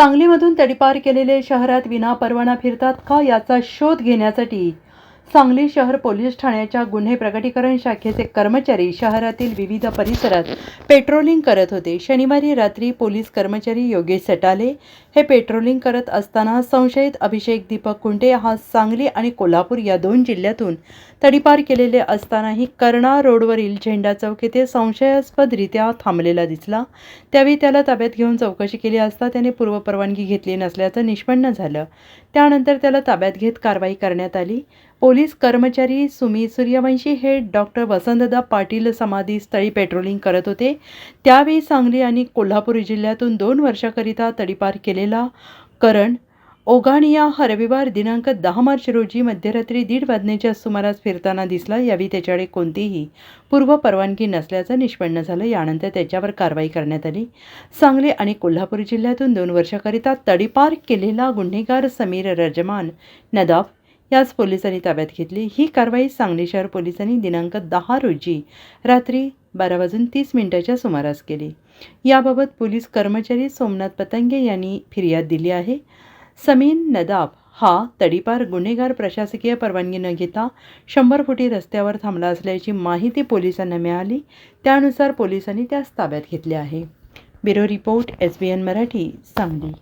सांगलीमधून तडीपार केलेले शहरात विनापरवाना फिरतात का याचा शोध घेण्यासाठी? सांगली शहर पोलीस ठाण्याच्या गुन्हे प्रकटीकरण शाखेचे कर्मचारी शहरातील विविध परिसरात पेट्रोलिंग करत होते. शनिवारी रात्री पोलीस कर्मचारी योगेश सटाले हे पेट्रोलिंग करत असताना संशयित अभिषेक दीपक कुंटे हा सांगली आणि कोल्हापूर या दोन जिल्ह्यातून तडीपार केलेले असतानाही कर्णा रोडवरील झेंडा चौक येथे संशयास्पदरित्या थांबलेला दिसला. त्यावेळी त्याला ताब्यात घेऊन चौकशी केली असता त्याने पूर्वपरवानगी घेतली नसल्याचं निष्पन्न झालं. त्यानंतर त्याला ताब्यात घेत कारवाई करण्यात आली. पोलीस कर्मचारी सुमी सूर्यवंशी हे डॉक्टर वसंतदा पाटील समाधी स्थळी पेट्रोलिंग करत होते. त्यावेळी सांगली आणि कोल्हापूर जिल्ह्यातून दोन वर्षाकरिता तडीपार केले झालेला करण ओघाणिया हा रविवार दिनांक दहा मार्च रोजी मध्यरात्री दीड वाजण्याच्या सुमारास फिरताना दिसला. यावेळी त्याच्याकडे कोणतीही पूर्व परवानगी नसल्याचं निष्पन्न झालं. यानंतर त्याच्यावर कारवाई करण्यात आली. सांगली आणि कोल्हापूर जिल्ह्यातून दोन वर्षाकरिता तडीपार केलेला गुन्हेगार समीर रजमान नदाफ याच पोलिसांनी ताब्यात घेतली. ही कारवाई सांगली शहर पोलिसांनी दिनांक दहा रोजी रात्री बारा वाजून तीस मिनिटाच्या सुमारास केली याबाबत पोलीस कर्मचारी सोमनाथ पतंगे यांनी फिर्याद दिली आहे. समीन नदाब हा तडीपार गुन्हेगार प्रशासकीय परवानगी न घेता शंभर फुटी रस्त्यावर थांबला असल्याची माहिती पोलिसांना मिळाली. त्यानुसार पोलिसांनी त्यास ताब्यात घेतले आहे. Bureau report S B N Marathi Sangli.